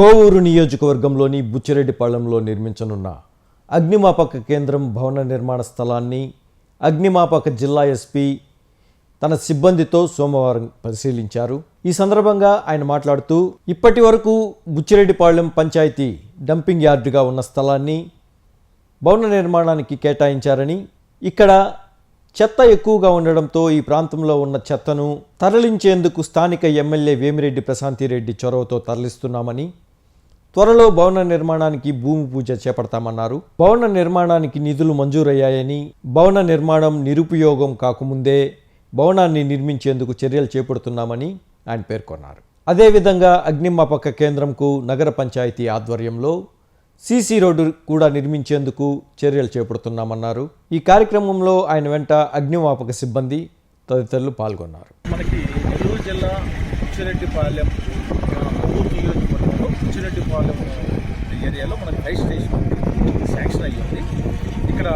కోవూరు నియోజకవర్గంలోని బుచ్చిరెడ్డిపాళెంలో నిర్మించనున్న అగ్నిమాపక కేంద్రం భవన నిర్మాణ స్థలాన్ని అగ్నిమాపక జిల్లా ఎస్పీ తన సిబ్బందితో సోమవారం పరిశీలించారు. ఈ సందర్భంగా ఆయన మాట్లాడుతూ ఇప్పటి వరకు బుచ్చిరెడ్డిపాళెం పంచాయతీ డంపింగ్ యార్డుగా ఉన్న స్థలాన్ని భవన నిర్మాణానికి కేటాయించారని ఇక్కడ చెత్త ఎక్కువగా ఉండడంతో ఈ ప్రాంతంలో ఉన్న చెత్తను తరలించేందుకు స్థానిక ఎమ్మెల్యే వేమిరెడ్డి ప్రశాంతిరెడ్డి చొరవతో తరలిస్తున్నామని త్వరలో భవన నిర్మాణానికి భూమి పూజ చేపడతామన్నారు. భవన నిర్మాణానికి నిధులు మంజూరయ్యాయని భవన నిర్మాణం నిరుపయోగం కాకముందే భవనాన్ని నిర్మించేందుకు చర్యలు చేపడుతున్నామని ఆయన పేర్కొన్నారు. అదేవిధంగా అగ్నిమాపక కేంద్రంకు నగర పంచాయతీ ఆధ్వర్యంలో సీసీ రోడ్డు కూడా నిర్మించేందుకు చర్యలు చేపడుతున్నామన్నారు. ఈ కార్యక్రమంలో ఆయన వెంట అగ్నిమాపక సిబ్బంది తదితరులు పాల్గొన్నారు. మనకి నెల్లూరు జిల్లా ఉచ్చిరెడ్డిపాలెం ఏరియాలో మనకి హై స్టేషన్ శాంక్షన్ అయ్యింది. ఇక్కడ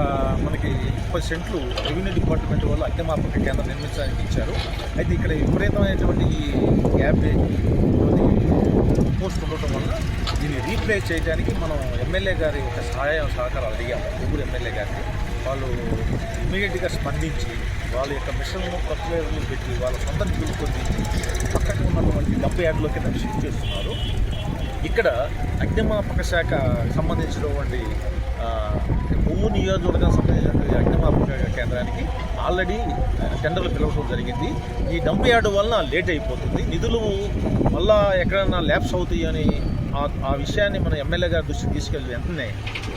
మనకి ముప్పై సెంట్లు రెవెన్యూ డిపార్ట్మెంట్ వాళ్ళు అగ్నిమాపక కేంద్రం నిర్మించడానికి ఇచ్చారు అయితే ఇక్కడ విపరీతమైనటువంటి ఈ గ్యాప్ పోస్ట్ ఉండటం వల్ల దీన్ని రీప్లేస్ చేయడానికి మనం ఎమ్మెల్యే గారి యొక్క సహాయం సహకారాలు అడిగాము. ఊరు ఎమ్మెల్యే గారిని. వాళ్ళు ఇమీడియట్గా స్పందించి వాళ్ళ యొక్క మిషన్లను ప్రక్రియలు పెట్టి వాళ్ళ సొంత నిధులు కొన్ని పక్కకు ఉన్నటువంటి డెబ్బై యాడ్లోకి దాన్ని షిఫ్ట్ చేస్తున్నారు. ఇక్కడ అగ్నిమాపక శాఖ సంబంధించినటువంటి ఆ, కొవ్వు నియోజకవర్గం సంబంధించినటువంటి అగ్నిమాపక కేంద్రానికి ఆల్రెడీ టెండర్లు పిలవడం జరిగింది. ఈ డంప్ యార్డు వలన లేట్ అయిపోతుంది. నిధులు మళ్ళా ఎక్కడైనా ల్యాబ్స్ అవుతాయి అని ఆ- ఆ విషయాన్ని మన ఎమ్మెల్యే గారి దృష్టికి తీసుకెళ్ళి వెంటనే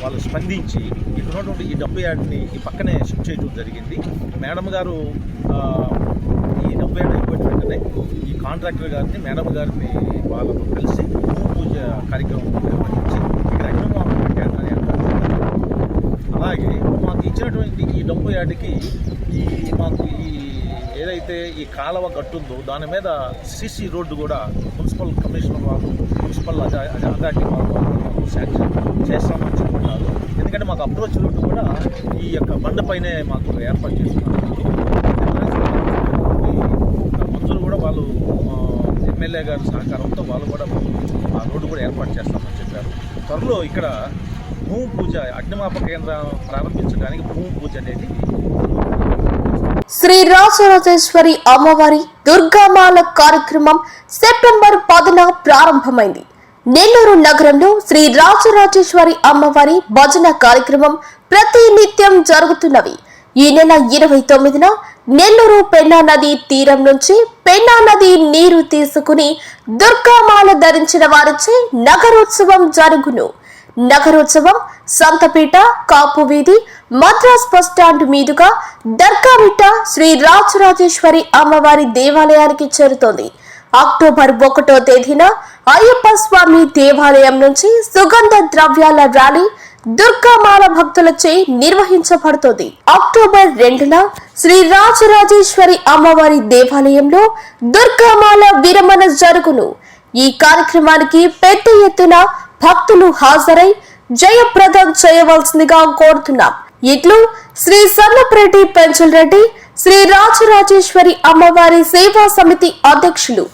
వాళ్ళు స్పందించి ఇక్కడ ఉన్నటువంటి ఈ డబ్బు యార్డ్ని ఈ పక్కనే షిఫ్ట్ చేయడం జరిగింది. మేడం గారు ఈ డబ్బు యార్డ్ అయిపోయిన వెంటనే ఈ కాంట్రాక్టర్ గారిని మేడం గారిని వాళ్ళతో కలిసి కార్యక్రమం నిర్వహించి కేంద్రాన్ని ఏర్పాటు చేశారు. అలాగే మాకు ఇచ్చినటువంటి ఈ డబ్బు యార్డ్కి ఈ మాకు ఈ ఏదైతే ఈ కాలువ గట్టుందో దాని మీద సీసీ రోడ్డు కూడా మున్సిపల్ కమిషనర్ వాళ్ళు మున్సిపల్ అథారిటీ వాళ్ళు మాకు శాంక్షన్ చేస్తామని చెప్పుకున్నారు ఎందుకంటే మాకు అప్రోచ్ రోడ్డు కూడా ఈ యొక్క బండపైనే మాకు ఏర్పాటు చేస్తున్నారు ఈ మంజూరు కూడా వాళ్ళు ఆ, ఎమ్మెల్యే గారి సహకారంతో వాళ్ళు కూడా ఆ రోడ్డు కూడా ఏర్పాటు చేస్తామని చెప్పారు. త్వరలో ఇక్కడ భూమి పూజ అగ్నిమాపక కేంద్రం ప్రారంభించడానికి భూమి పూజ అనేది శ్రీ రాజరాజేశ్వరి అమ్మవారి దుర్గామాల కార్యక్రమం సెప్టెంబర్ పదున ప్రారంభమైంది. నెల్లూరు నగరంలో శ్రీ రాజరాజేశ్వరి అమ్మవారి భజన కార్యక్రమం ప్రతి నిత్యం జరుగుతున్నవి ఈ నెల ఇరవై తొమ్మిదిన నెల్లూరు పెన్నా నది తీరం నుంచి పెన్నా నది నీరు తీసుకుని దుర్గామాల ధరించిన వారిచే నగరోత్సవం జరుగును. నగరోత్సవం సంతపేట కాపు వీధి మద్రాస్ బస్ స్టాండ్ మీదుగా దర్గామిట్ట శ్రీ రాజరాజేశ్వరి అమ్మవారి దేవాలయానికి చేరుతోంది. అక్టోబర్ ఒకటో తేదీన అయ్యప్ప స్వామి దేవాలయం నుంచి సుగంధ ద్రవ్యాల ర్యాలీ దుర్గామాల భక్తులచే నిర్వహించబడుతుంది. అక్టోబర్ రెండున శ్రీ రాజరాజేశ్వరి అమ్మవారి దేవాలయంలో దుర్గామాల విరమణ జరుగును. ఈ కార్యక్రమానికి పెద్ద ఎత్తున భక్తులు హాజరై జయప్రదం చేయవలసిందిగా కోరుతున్నాం. ఇట్లు శ్రీ సన్నపరెడ్డి పెంచల్ రెడ్డి శ్రీ రాజరాజేశ్వరి అమ్మవారి సేవా సమితి అధ్యక్షులు